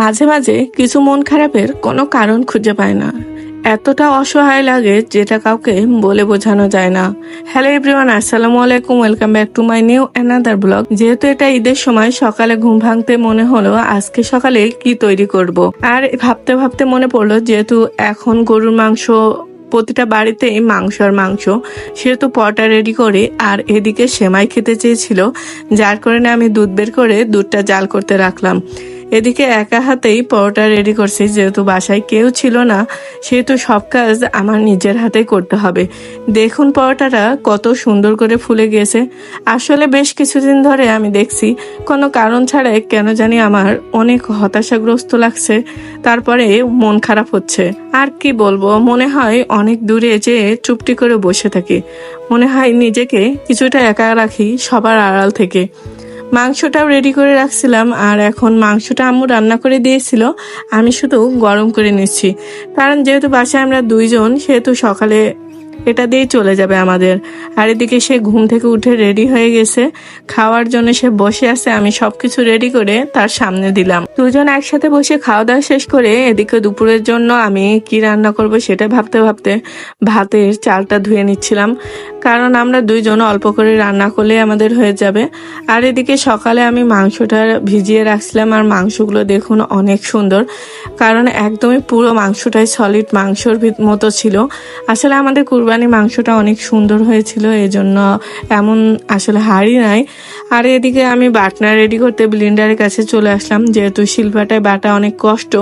মাঝে মাঝে কিছু মন খারাপের কোনো কারণ খুঁজে পায় না। এতটা অসহায় লাগে যেটা কাউকে বলে বোঝানো যায় না। হ্যালো এভরিওয়ান, আসসালামু আলাইকুম, welcome back to my new another blog. যেহেতু এটা ঈদের সময়, সকালে ঘুম ভাঙতে মনে হলো আজকে সকালে কি তৈরি করব। আর ভাবতে ভাবতে মনে পড়ল যেহেতু এখন গরুর মাংস, প্রতিটা বাড়িতেই মাংস আর মাংস, সেহেতু পটা রেডি করে, আর এদিকে সেমাই খেতে চেয়েছিল, যার কারণে আমি দুধ বের করে দুধটা জাল করতে রাখলাম। এদিকে একা হাতেই পরোটা রেডি করছি, যেহেতু বাসায় কেউ ছিল না, সেহেতু সব কাজ আমার নিজের হাতেই করতে হবে। দেখুন পরোটাটা কত সুন্দর করে ফুলে গিয়েছে। আসলে বেশ কিছুদিন ধরে আমি দেখছি, কোনো কারণ ছাড়াই কেন জানি আমার অনেক হতাশাগ্রস্ত লাগছে, তারপরে মন খারাপ হচ্ছে। আর কি বলব, মনে হয় অনেক দূরে যে চুপটি করে বসে থাকি। মনে হয় নিজেকে কিছুটা একা রাখি সবার আড়াল থেকে। মাংসটাও রেডি করে রাখছিলাম, আর এখন মাংসটা আম্মু রান্না করে দিয়েছিল। আমি শুধু গরম করে নিচ্ছি। কারণ যেহেতু বাসায় আমরা দুইজন, সেহেতু সকালে এটা দিয়েই চলে যাবে আমাদের। আর এদিকে সে ঘুম থেকে উঠে রেডি হয়ে গেছে। খাওয়ার জন্য সে বসে আছে, আমি সবকিছু রেডি করে তার সামনে দিলাম। দুজন একসাথে বসে খাওয়া দাওয়া শেষ করে এদিকে দুপুরের জন্য আমি কি রান্না করব সেটা ভাবতে ভাবতে ভাতের চালটা ধুয়ে নিচ্ছিলাম। কারণ আমরা দুইজন অল্প করে রান্না করলে আমাদের হয়ে যাবে। আর এদিকে সকালে আমি মাংসটা ভিজিয়ে রাখছিলাম আর মাংসগুলো দেখুন অনেক সুন্দর। কারণ একদমই পুরো মাংসটাই সলিড মাংসর মতো ছিল। আসলে আমাদের কুরবানি মাংসটা অনেক সুন্দর হয়েছিল এই জন্য এমন আসলে হাড়ি নাই। আর এদিকে আমি বাটনা রেডি করতে ব্লিন্ডারের কাছে চলে আসলাম, যেহেতু শিল্পাটায় বাটা অনেক কষ্ট,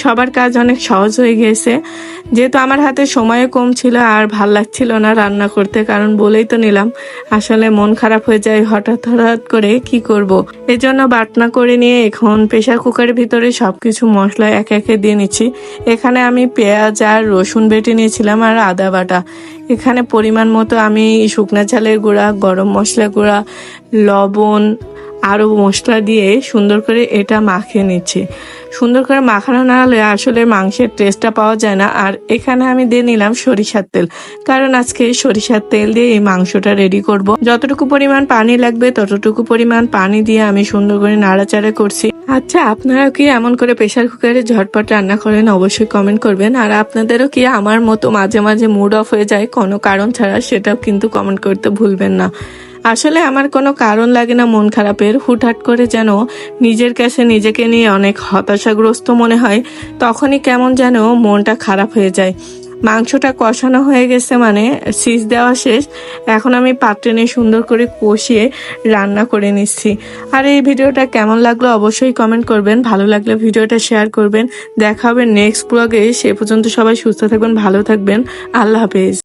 সবার কাজ অনেক সহজ হয়ে গিয়েছে যেহেতু আমার হাতে সময়ও কম ছিল আর ভালো লাগছিল না রান্না করতে, কারণ বলেই তো নিলাম, আসলে মন খারাপ হয়ে যায় হঠাৎ হঠাৎ করে কি করব। এই জন্য বাটনা করে নিয়ে এখন প্রেশার কুকারের ভিতরে সব কিছু মশলা একে একে দিয়ে নিচ্ছি। এখানে আমি পেঁয়াজ আর রসুন বেটে নিয়েছিলাম আর আদা বাটা। এখানে পরিমাণ মতো আমি শুকনা চালের গুঁড়া, গরম মশলা গুঁড়া, লবণ আরও মশলা দিয়ে সুন্দর করে এটা মাখিয়ে নিচ্ছি। সুন্দর করে মাখানো না হলে আসলে মাংসের টেস্টটা পাওয়া যায় না। আর এখানে আমি দিয়ে নিলাম সরিষার তেল। কারণ আজকে সরিষার তেল দিয়ে এই মাংসটা রেডি করব। যতটুকু পরিমাণ পানি লাগবে, ততটুকু পরিমাণ পানি দিয়ে আমি সুন্দর করে নাড়াচাড়া করছি। আচ্ছা আপনারা কি এমন করে প্রেশার কুকারে ঝটপট রান্না করেন? অবশ্যই কমেন্ট করবেন। আর আপনাদেরও কি আমার মতো মাঝে মাঝে মুড অফ হয়ে যায়? কোনো কারণ ছাড়া সেটাও কিন্তু কমেন্ট করতে ভুলবেন না। আসলে আমার কোনো কারণ লাগে না মন খারাপের। হুটহাট করে যেন নিজের কাছে নিজেকে নিয়ে অনেক হতাশাগ্রস্ত মনে হয়, তখনই কেমন যেন মনটা খারাপ হয়ে যায়। মাংসটা কষানো হয়ে গেছে মানে সিজ দেওয়া শেষ। এখন আমি পাত্রে নিয়ে সুন্দর করে কষিয়ে রান্না করে নিচ্ছি। আর এই ভিডিওটা কেমন লাগল অবশ্যই কমেন্ট করবেন। ভালো লাগলে ভিডিওটা শেয়ার করবেন। দেখা হবে নেক্সট ব্লগে সে পর্যন্ত সবাই সুস্থ থাকবেন, ভালো থাকবেন। আল্লাহ হাফেজ।